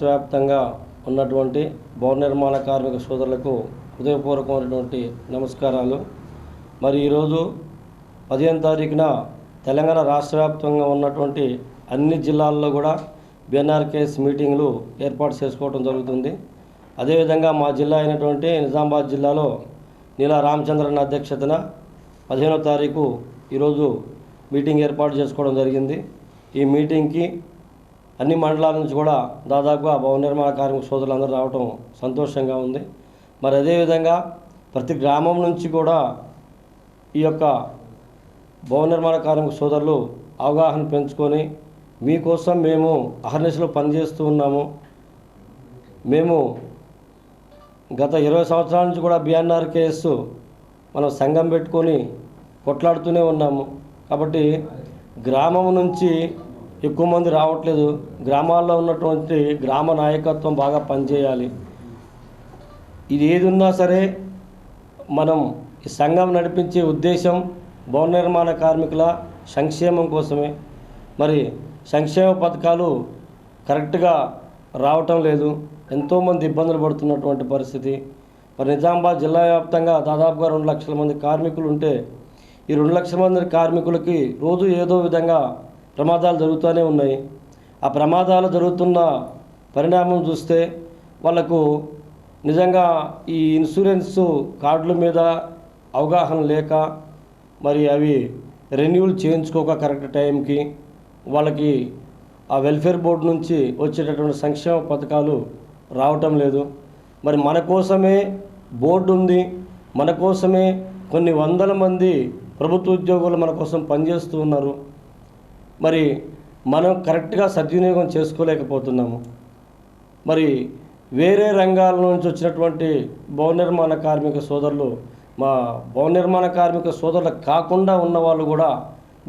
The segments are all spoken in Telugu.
రాష్ట్రవ్యాప్తంగా రాష్ట్ర వ్యాప్తంగా ఉన్నటువంటి భవన నిర్మాణ కార్మిక సోదరులకు హృదయపూర్వకమైనటువంటి నమస్కారాలు. మరి ఈరోజు పదిహేను తారీఖున తెలంగాణ రాష్ట్ర వ్యాప్తంగా ఉన్నటువంటి అన్ని జిల్లాల్లో కూడా బీఎన్ఆర్కేఎస్ మీటింగ్లు ఏర్పాటు చేసుకోవడం జరుగుతుంది. అదేవిధంగా మా జిల్లా అయినటువంటి నిజామాబాద్ జిల్లాలో నీలా రామచంద్రన్ అధ్యక్షతన పదిహేనో తారీఖు ఈరోజు మీటింగ్ ఏర్పాటు చేసుకోవడం జరిగింది. ఈ మీటింగ్కి అన్ని మండలాల నుంచి కూడా దాదాపుగా భవన నిర్మాణ కార్మిక సోదరులందరూ రావటం సంతోషంగా ఉంది. మరి అదేవిధంగా ప్రతి గ్రామం నుంచి కూడా ఈ యొక్క భవన నిర్మాణ కార్మిక సోదరులు అవగాహన పెంచుకొని మీకోసం మేము అహర్నిశలో పనిచేస్తూ ఉన్నాము. మేము గత ఇరవై సంవత్సరాల నుంచి కూడా బిఎన్ఆర్ కేఎస్ మనం సంఘం పెట్టుకొని కొట్లాడుతూనే ఉన్నాము. కాబట్టి గ్రామం నుంచి ఎక్కువ మంది రావట్లేదు. గ్రామాల్లో ఉన్నటువంటి గ్రామ నాయకత్వం బాగా పనిచేయాలి. ఇది ఏది ఉన్నా సరే మనం ఈ సంఘం నడిపించే ఉద్దేశం భవన నిర్మాణ కార్మికుల సంక్షేమం కోసమే. మరి సంక్షేమ పథకాలు కరెక్ట్గా రావటం లేదు. ఎంతోమంది ఇబ్బందులు పడుతున్నటువంటి పరిస్థితి. మరి నిజామాబాద్ జిల్లా వ్యాప్తంగా దాదాపుగా రెండు లక్షల మంది కార్మికులు ఉంటే ఈ రెండు లక్షల మంది కార్మికులకి రోజు ఏదో విధంగా ప్రమాదాలు జరుగుతూనే ఉన్నాయి. ఆ ప్రమాదాలు జరుగుతున్న పరిణామం చూస్తే వాళ్ళకు నిజంగా ఈ ఇన్సూరెన్స్ కార్డుల మీద అవగాహన లేక మరి అవి రెన్యూల్ చేయించుకోక కరెక్ట్ టైంకి వాళ్ళకి ఆ వెల్ఫేర్ బోర్డు నుంచి వచ్చేటటువంటి సంక్షేమ పథకాలు రావటం లేదు. మరి మన కోసమే బోర్డు ఉంది. మన కోసమే కొన్ని వందల మంది ప్రభుత్వ ఉద్యోగులు మన కోసం పనిచేస్తూ ఉన్నారు. మరి మనం కరెక్ట్గా సద్వినియోగం చేసుకోలేకపోతున్నాము. మరి వేరే రంగాల నుంచి వచ్చినటువంటి భవన నిర్మాణ కార్మిక సోదరులు మా భవన నిర్మాణ కార్మిక సోదరులు కాకుండా ఉన్న వాళ్ళు కూడా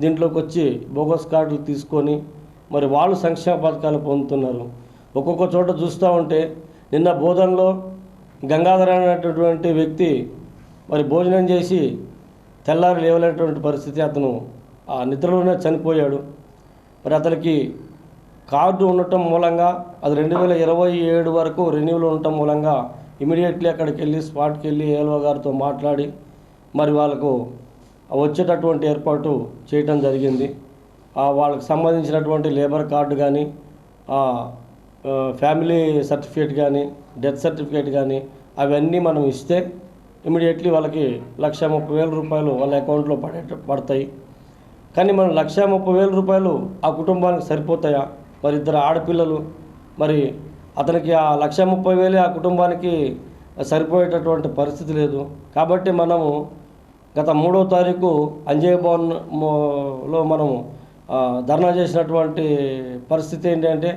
దీంట్లోకి వచ్చి బోగస్ కార్డులు తీసుకొని మరి వాళ్ళు సంక్షేమ పథకాలు పొందుతున్నారు. ఒక్కొక్క చోట చూస్తూ ఉంటే నిన్న బోధనలో గంగాధర అనేటటువంటి వ్యక్తి మరి భోజనం చేసి తెల్లారి లేవలేటువంటి పరిస్థితి అతను ఆ నిద్రలోనే చనిపోయాడు. మరి అతనికి కార్డు ఉండటం మూలంగా అది రెండు వేల ఇరవై ఏడు వరకు రెన్యూలు ఉండటం మూలంగా ఇమీడియట్లీ అక్కడికి వెళ్ళి స్పాట్కి వెళ్ళి ఏల్ఓ గారితో మాట్లాడి మరి వాళ్ళకు వచ్చేటటువంటి ఏర్పాటు చేయటం జరిగింది. వాళ్ళకు వాళ్ళకి సంబంధించినటువంటి లేబర్ కార్డు కానీ ఫ్యామిలీ సర్టిఫికేట్ కానీ డెత్ సర్టిఫికేట్ కానీ అవన్నీ మనం ఇస్తే ఇమీడియట్లీ వాళ్ళకి లక్ష ముప్పై వేల రూపాయలు వాళ్ళ అకౌంట్లో పడే పడతాయి. కానీ మనం లక్ష ముప్పై వేల రూపాయలు ఆ కుటుంబానికి సరిపోతాయా? మరి ఇద్దరు ఆడపిల్లలు మరి అతనికి ఆ లక్ష ముప్పై వేలే ఆ కుటుంబానికి సరిపోయేటటువంటి పరిస్థితి లేదు. కాబట్టి మనము గత మూడో తారీఖు అంజయ్ భవన్లో మనము ధర్నా చేసినటువంటి పరిస్థితి ఏంటంటే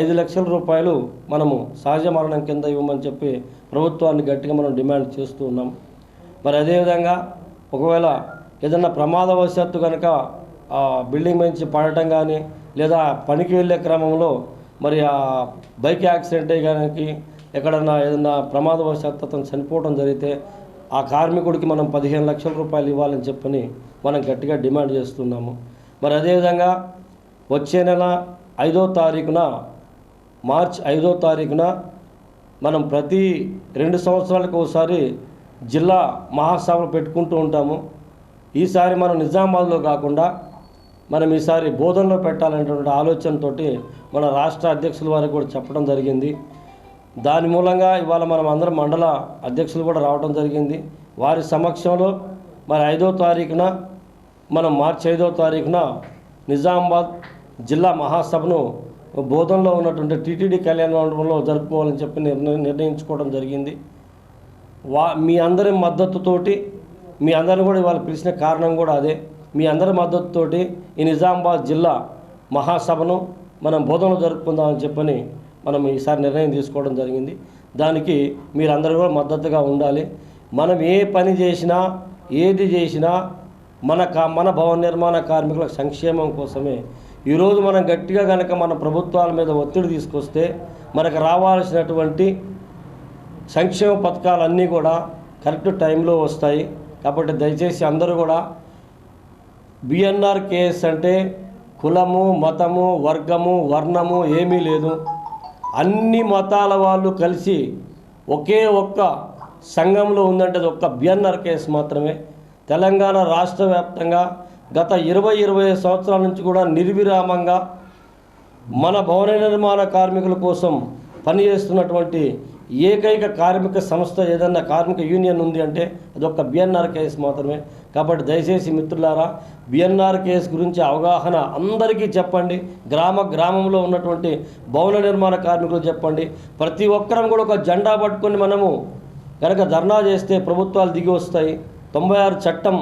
ఐదు లక్షల రూపాయలు మనము సహజ మరణం కింద ఇవ్వమని చెప్పి ప్రభుత్వాన్ని గట్టిగా మనం డిమాండ్ చేస్తూ ఉన్నాం. మరి అదేవిధంగా ఒకవేళ ఏదన్నా ప్రమాదవశాత్తు కనుక బిల్డింగ్ నుంచి పడటం కానీ లేదా పనికి వెళ్ళే క్రమంలో మరి ఆ బైక్ యాక్సిడెంట్ అయ్యి కానీ ఎక్కడన్నా ఏదన్నా ప్రమాదవశాత్తు అతను చనిపోవడం జరిగితే ఆ కార్మికుడికి మనం పదిహేను లక్షల రూపాయలు ఇవ్వాలని చెప్పని మనం గట్టిగా డిమాండ్ చేస్తున్నాము. మరి అదేవిధంగా వచ్చే నెల ఐదో తారీఖున మార్చ్ ఐదో తారీఖున మనం ప్రతి రెండు సంవత్సరాలకు ఒకసారి జిల్లా మహాసభలు పెట్టుకుంటూ ఉంటాము. ఈసారి మనం నిజామాబాద్లో కాకుండా మనం ఈసారి బోధనలో పెట్టాలనేటువంటి ఆలోచనతోటి మన రాష్ట్ర అధ్యక్షుల వారికి కూడా చెప్పడం జరిగింది. దాని మూలంగా ఇవాళ మనం అందరం మండల అధ్యక్షులు కూడా రావడం జరిగింది. వారి సమక్షంలో మరి ఐదో తారీఖున మనం మార్చి ఐదో తారీఖున నిజామాబాద్ జిల్లా మహాసభను బోధనలో ఉన్నటువంటి టీటీడీ కళ్యాణ మండపంలో జరుపుకోవాలని చెప్పి నిర్ణయించుకోవడం జరిగింది. వా మీ అందరి మద్దతుతోటి మీ అందరిని కూడా ఇవాళ పిలిచిన కారణం కూడా అదే. మీ అందరి మద్దతుతోటి ఈ నిజామాబాద్ జిల్లా మహాసభను మనం బోధనలో జరుపుకుందామని చెప్పని మనం ఈసారి నిర్ణయం తీసుకోవడం జరిగింది. దానికి మీరందరూ కూడా మద్దతుగా ఉండాలి. మనం ఏ పని చేసినా ఏది చేసినా మన కా మన భవన నిర్మాణ కార్మికుల సంక్షేమం కోసమే. ఈరోజు మనం గట్టిగా కనుక మన ప్రభుత్వాల మీద ఒత్తిడి తీసుకొస్తే మనకు రావాల్సినటువంటి సంక్షేమ పథకాలన్నీ కూడా కరెక్ట్ టైంలో వస్తాయి. కాబట్టి దయచేసి అందరూ కూడా బిఎన్ఆర్ కేఎస్ అంటే కులము మతము వర్గము వర్ణము ఏమీ లేదు. అన్ని మతాల వాళ్ళు కలిసి ఒకే ఒక్క సంఘంలో ఉందంటే అది ఒక్క బిఎన్ఆర్ కేసు మాత్రమే. తెలంగాణ రాష్ట్ర వ్యాప్తంగా గత ఇరవై ఇరవై సంవత్సరాల నుంచి కూడా నిర్విరామంగా మన భవన నిర్మాణ కార్మికుల కోసం పనిచేస్తున్నటువంటి ఏకైక కార్మిక సంస్థ ఏదన్నా కార్మిక యూనియన్ ఉంది అంటే అది బిఎన్ఆర్ కేసు మాత్రమే. కాబట్టి దయచేసి మిత్రులారా బిఎన్ఆర్ కేసు గురించి అవగాహన అందరికీ చెప్పండి. గ్రామ గ్రామంలో ఉన్నటువంటి భవన నిర్మాణ కార్మికులు చెప్పండి. ప్రతి ఒక్కరం కూడా ఒక జెండా పట్టుకొని మనము కనుక ధర్నా చేస్తే ప్రభుత్వాలు దిగి వస్తాయి. తొంభై ఆరు చట్టం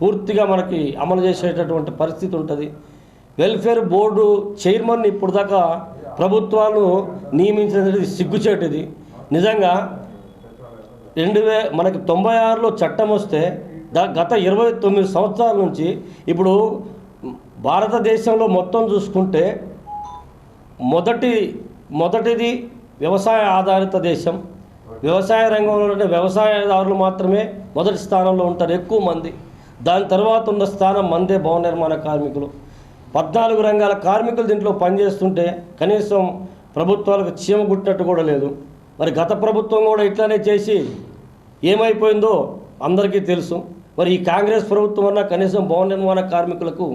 పూర్తిగా మనకి అమలు చేసేటటువంటి పరిస్థితి ఉంటుంది. వెల్ఫేర్ బోర్డు చైర్మన్ ఇప్పుడు దాకా ప్రభుత్వాలు నియమించినది సిగ్గుచేటిది నిజంగా రెండు వే మనకి తొంభై ఆరులో చట్టం వస్తే దా గత ఇరవై తొమ్మిది సంవత్సరాల నుంచి ఇప్పుడు భారతదేశంలో మొత్తం చూసుకుంటే మొదటి మొదటిది వ్యవసాయ ఆధారిత దేశం. వ్యవసాయ రంగంలో వ్యవసాయదారులు మాత్రమే మొదటి స్థానంలో ఉంటారు ఎక్కువ మంది. దాని తర్వాత ఉన్న స్థానం మందే భవన నిర్మాణ కార్మికులు. పద్నాలుగు రంగాల కార్మికులు దీంట్లో పనిచేస్తుంటే కనీసం ప్రభుత్వాలకు చీమ గుట్టినట్టు కూడా లేదు. మరి గత ప్రభుత్వం కూడా ఇట్లానే చేసి ఏమైపోయిందో అందరికీ తెలుసు. మరి ఈ కాంగ్రెస్ ప్రభుత్వం అన్న కనీసం భవన నిర్మాణ కార్మికులకు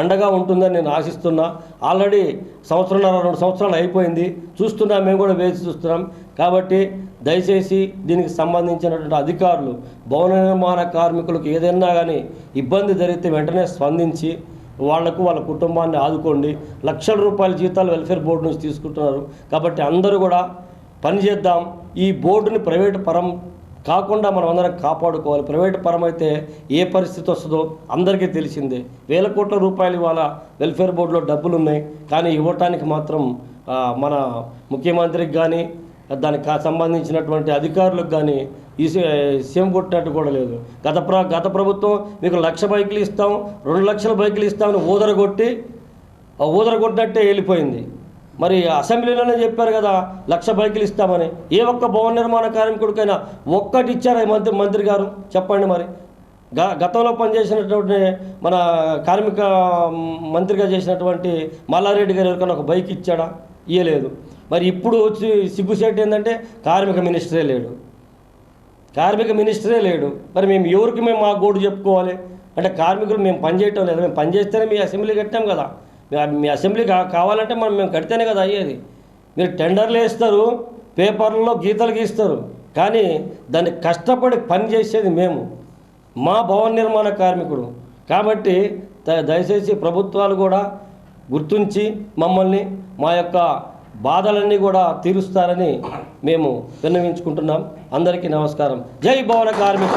అండగా ఉంటుందని నేను ఆశిస్తున్నా. ఆల్రెడీ సంవత్సరంన్నర రెండు సంవత్సరాలు అయిపోయింది. చూస్తున్నా మేము కూడా వేచి చూస్తున్నాం. కాబట్టి దయచేసి దీనికి సంబంధించినటువంటి అధికారులు భవన నిర్మాణ కార్మికులకు ఏదైనా కానీ ఇబ్బంది జరిగితే వెంటనే స్పందించి వాళ్ళకు వాళ్ళ కుటుంబాన్ని ఆదుకోండి. లక్షల రూపాయల జీతాలు వెల్ఫేర్ బోర్డు నుంచి తీసుకుంటున్నారు. కాబట్టి అందరూ కూడా పనిచేద్దాం ఈ బోర్డుని ప్రైవేట్ పరం కాకుండా మనం అందరం కాపాడుకోవాలి. ప్రైవేట్ పరం అయితే ఏ పరిస్థితి వస్తుందో అందరికీ తెలిసిందే. వేల కోట్ల రూపాయలు ఇవాళ వెల్ఫేర్ బోర్డులో డబ్బులు ఉన్నాయి కానీ ఇవ్వటానికి మాత్రం మన ముఖ్యమంత్రికి కానీ దానికి సంబంధించినటువంటి అధికారులకు కానీ ఈ సీఎం కొట్టినట్టు కూడా లేదు. గత ప్ర గత ప్రభుత్వం మీకు లక్ష బైకులు ఇస్తాం రెండు లక్షల బైకులు ఇస్తామని ఊదరగొట్టి ఊదరగొట్టినట్టే వెళ్ళిపోయింది. మరి అసెంబ్లీలోనే చెప్పారు కదా లక్ష బైకులు ఇస్తామని. ఏ ఒక్క భవన నిర్మాణ కార్మికుడికైనా ఒక్కటి ఇచ్చారా ఈ మంత్రి మంత్రి గారు? చెప్పండి మరి. గ గతంలో పనిచేసినటువంటి మన కార్మిక మంత్రిగా చేసినటువంటి మల్లారెడ్డి గారు ఎవరికైనా ఒక బైక్ ఇచ్చాడా? ఇయ్యలేదు. మరి ఇప్పుడు వచ్చి సిగ్గుసేట్ ఏంటంటే కార్మిక మినిస్టరే లేడు. కార్మిక మినిస్టరే లేడు. మరి మేము ఎవరికి మేము మా గోడు చెప్పుకోవాలి? అంటే కార్మికులు మేము పనిచేయటం లేదు. మేము పని చేస్తేనే మీ అసెంబ్లీ కట్టాం కదా. మీ- అసెంబ్లీ కావాలంటే మనం మేము కడితేనే కదా అయ్యేది. మీరు టెండర్లు వేస్తారు పేపర్లలో గీతలు గీస్తారు కానీ దాన్ని కష్టపడి పని చేసేది మేము. మా భవన నిర్మాణ కార్మికుడు. కాబట్టి దయచేసి ప్రభుత్వాలు కూడా గుర్తుంచి మమ్మల్ని మా యొక్క బాధలన్నీ కూడా తీరుస్తారని మేము విన్నవించుకుంటున్నాం. అందరికీ నమస్కారం. జై భవన కార్మిక.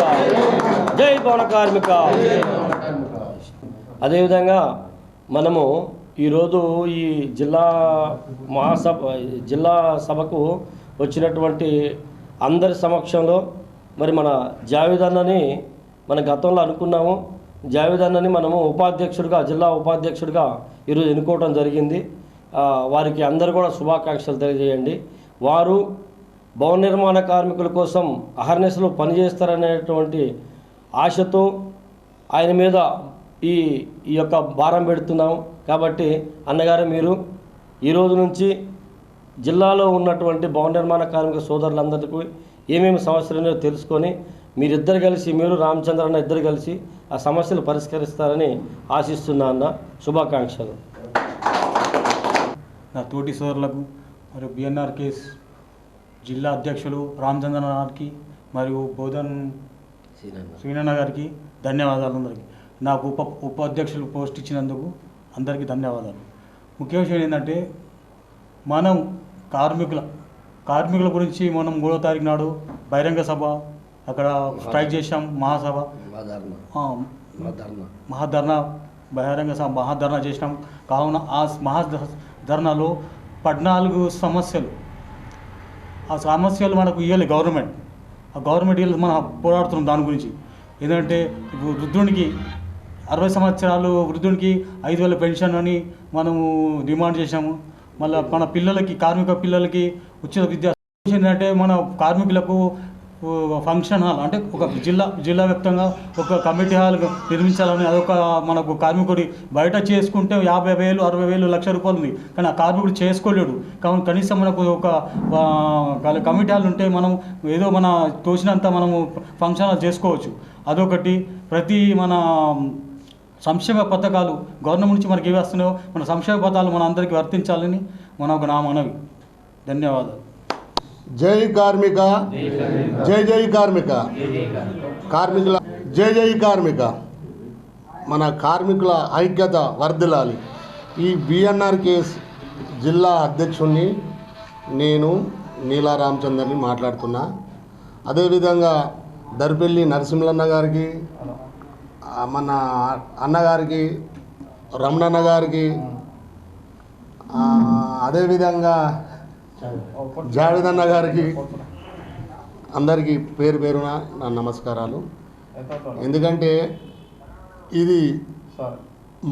జై భవన కార్మిక. అదేవిధంగా మనము ఈరోజు ఈ జిల్లా మహాసభ జిల్లా సభకు వచ్చినటువంటి అందరి సమక్షంలో మరి మన జావేద్ అన్నని మన గతంలో అనుకున్నాము. జావేద్ అన్నని మనము ఉపాధ్యక్షుడిగా జిల్లా ఉపాధ్యక్షుడిగా ఈరోజు ఎన్నుకోవడం జరిగింది. వారికి అందరు కూడా శుభాకాంక్షలు తెలియజేయండి. వారు భవన నిర్మాణ కార్మికుల కోసం అహర్నెస్లో పనిచేస్తారనేటువంటి ఆశతో ఆయన మీద ఈ ఈ యొక్క భారం పెడుతున్నాం కాబట్టి అన్నగారు మీరు ఈ రోజు నుంచి జిల్లాలో ఉన్నటువంటి భవన నిర్మాణ కార్మిక సోదరులందరికీ ఏమేమి సమస్యలు ఉన్నాయో తెలుసుకొని మీరిద్దరు కలిసి మీరు రామచంద్ర అన్న ఇద్దరు కలిసి ఆ సమస్యలు పరిష్కరిస్తారని ఆశిస్తున్నా అన్న శుభాకాంక్షలు. నా తోటి సోదరులకు మరియు బిఎన్ఆర్ కేస్ జిల్లా అధ్యక్షులు రామచంద్రన్ గారికి మరియు బోధన్ శ్రీనన్న గారికి ధన్యవాదాలు అందరికీ. నాకు ఉప ఉపాధ్యక్షులు పోస్ట్ ఇచ్చినందుకు అందరికీ ధన్యవాదాలు. ముఖ్య విషయం ఏంటంటే మనం కార్మికుల కార్మికుల గురించి మనం మూడో తారీఖు నాడు బహిరంగ సభ అక్కడ స్ట్రైక్ చేశాం మహాసభ. మహాధర్నా. బహిరంగ సభ మహాధర్నా చేసినాం కావున ఆ మహాధర్నాలో పద్నాలుగు సమస్యలు. ఆ సమస్యలు మనకు ఇవ్వాలి గవర్నమెంట్. ఆ గవర్నమెంట్ ఇవ్వాలి మనం పోరాడుతున్నాం దాని గురించి. ఏంటంటే ఇప్పుడు వృద్ధునికి అరవై సంవత్సరాలు వృద్ధునికి ఐదు వేల పెన్షన్ అని మనము డిమాండ్ చేశాము. మళ్ళీ మన పిల్లలకి కార్మిక పిల్లలకి ఉచిత విద్య ఏంటంటే మన కార్మికులకు ఫంక్షన్ హాల్ అంటే ఒక జిల్లా జిల్లా వ్యాప్తంగా ఒక కమిటీ హాల్ నిర్మించాలని అదొక మనకు కార్మికుడి బయట చేసుకుంటే యాభై వేలు అరవై వేలు లక్ష రూపాయలు ఉంది. కానీ ఆ కార్మికుడు చేసుకోలేడు. కావున కనీసం మనకు ఒక కమిటీ హాల్ ఉంటే మనం ఏదో మన తోచినంత మనము ఫంక్షన్ హాల్ చేసుకోవచ్చు. అదొకటి. ప్రతి మన సంక్షేమ పథకాలు గవర్నమెంట్ నుంచి మనకి ఏవి వస్తున్నాయో మన సంక్షేమ పథకాలు మన అందరికీ వర్తించాలని మన ఒక నా మనవి. ధన్యవాదాలు. జై కార్మిక. జై జై కార్మిక. కార్మికుల జై జై కార్మిక. మన కార్మికుల ఐక్యత వర్ధిల్లాలి. ఈ బిఎన్ఆర్ కేస్ జిల్లా అధ్యక్షుడిని నేను నీలా రామచందర్ని మాట్లాడుతున్నా. అదేవిధంగా దర్పెల్లి నరసింహన్న గారికి మన అన్నగారికి రమణన్న గారికి అదేవిధంగా జావేదన్న గారికి అందరికీ పేరు పేరున నా నమస్కారాలు. ఎందుకంటే ఇది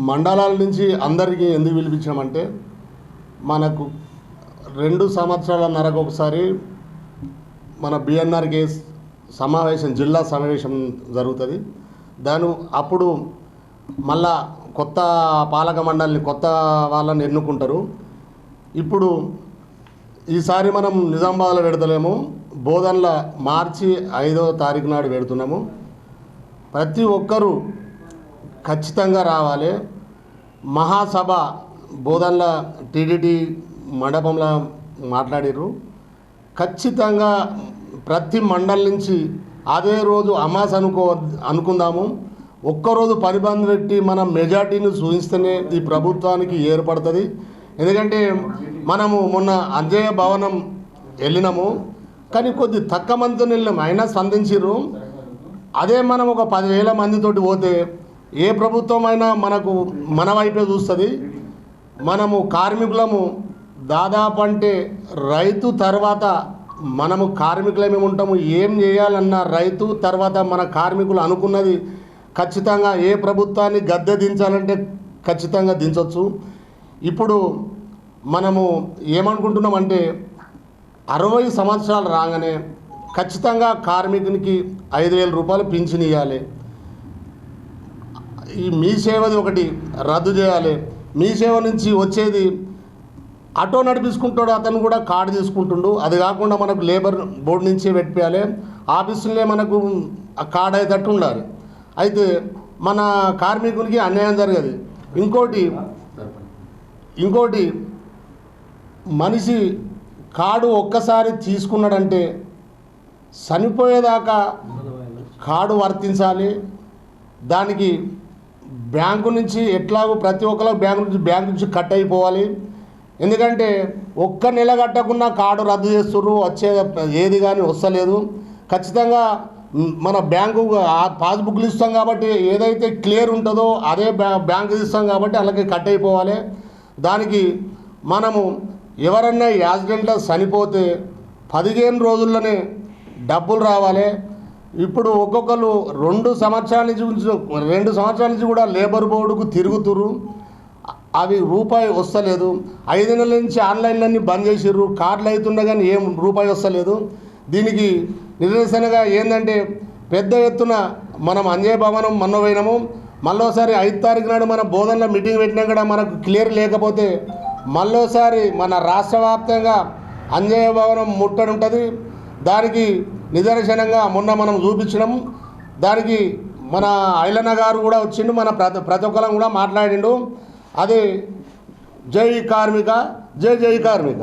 మండలాల నుంచి అందరికీ ఎందుకు పిలిపించామంటే మనకు రెండు సంవత్సరాల నరకు ఒకసారి మన బిఎన్ఆర్ కేస్ సమావేశం జిల్లా సమావేశం జరుగుతుంది. దాని అప్పుడు మళ్ళా కొత్త పాలక మండలిని కొత్త వాళ్ళని ఎన్నుకుంటారు. ఇప్పుడు ఈసారి మనం నిజామాబాద్లో పెడతలేము. బోధనల మార్చి ఐదో తారీఖు నాడు పెడుతున్నాము. ప్రతి ఒక్కరూ ఖచ్చితంగా రావాలి. మహాసభ బోధనల టీడీటీ మండపంలో మాట్లాడిర్రు. ఖచ్చితంగా ప్రతి మండలి నుంచి అదే రోజు అమాస్ అనుకో అనుకుందాము. ఒక్కరోజు పరిబంధం పెట్టి మనం మెజార్టీని చూపిస్తేనే ఈ ప్రభుత్వానికి ఏర్పడుతుంది. ఎందుకంటే మనము మొన్న అంజయ భవనం వెళ్ళినాము. కానీ కొద్ది తక్కువ మందితో వెళ్ళాము అయినా స్పందించారు అదే మనం ఒక పదివేల మందితోటి పోతే ఏ ప్రభుత్వం అయినా మనకు మన వైపే చూస్తుంది. మనము కార్మికులము దాదాపు అంటే రైతు తర్వాత మనము కార్మికులమే ఉంటాము. ఏం చేయాలన్న రైతు తర్వాత మన కార్మికులు అనుకున్నది ఖచ్చితంగా ఏ ప్రభుత్వాన్ని గద్దె దించాలంటే ఖచ్చితంగా దించవచ్చు ఇప్పుడు మనము ఏమనుకుంటున్నామంటే అరవై సంవత్సరాలు రాగానే ఖచ్చితంగా కార్మికునికి ఐదు వేల రూపాయలు పింఛన్ ఇవ్వాలి ఈ మీ సేవది ఒకటి రద్దు చేయాలి. మీ సేవ నుంచి వచ్చేది ఆటో నడిపించుకుంటాడు అతను కూడా కార్డు తీసుకుంటుండు. అది కాకుండా మనకు లేబర్ బోర్డు నుంచే పెట్టియాలి ఆఫీసులే మనకు ఆ కార్డు అయ్యేటట్టు ఉండాలి. అయితే మన కార్మికునికి అన్యాయం జరగదు. ఇంకోటి ఇంకోటి మనిషి కార్డు ఒక్కసారి తీసుకున్నాడంటే చనిపోయేదాకా కార్డు వర్తించాలి. దానికి బ్యాంకు నుంచి ఎట్లాగో ప్రతి ఒక్కరు బ్యాంకు నుంచి బ్యాంకు నుంచి కట్ అయిపోవాలి. ఎందుకంటే ఒక్క నెల కట్టకుండా కార్డు రద్దు చేస్తుర్రు వచ్చే ఏది కానీ వస్తలేదు. ఖచ్చితంగా మన బ్యాంకు ఆ పాస్బుక్లు ఇస్తాం కాబట్టి ఏదైతే క్లియర్ ఉంటుందో అదే బ్యా బ్యాంకు ఇస్తాం కాబట్టి అలాగే కట్ అయిపోవాలి. దానికి మనము ఎవరన్నా యాక్సిడెంట్లో చనిపోతే పదిహేను రోజుల్లోనే డబ్బులు రావాలి. ఇప్పుడు ఒక్కొక్కరు రెండు సంవత్సరాల నుంచి రెండు సంవత్సరాల నుంచి కూడా లేబర్ బోర్డుకు తిరుగుతురు అవి రూపాయి వస్తలేదు. ఐదు నెలల నుంచి ఆన్లైన్లన్నీ బంద్ చేసిర్రు. కార్డులు అవుతుండగానే ఏం రూపాయి వస్తలేదు. దీనికి నిదర్శనగా ఏంటంటే పెద్ద ఎత్తున మనం అంజయ్ భవనం మొన్న పోయినాము. మళ్ళోసారి ఐదు తారీఖు నాడు మన బోధనలో మీటింగ్ పెట్టినా కూడా మనకు క్లియర్ లేకపోతే మళ్ళోసారి మన రాష్ట్ర వ్యాప్తంగా అంజయ భవనం ముట్టడి ఉంటుంది. దానికి నిదర్శనంగా మొన్న మనం చూపించడం దానికి మన ఐలన్న గారు కూడా వచ్చిండు. మన ప్రతి ప్రతి ఒక్కరం కూడా మాట్లాడిండు. అది జై కార్మిక జై జై కార్మిక.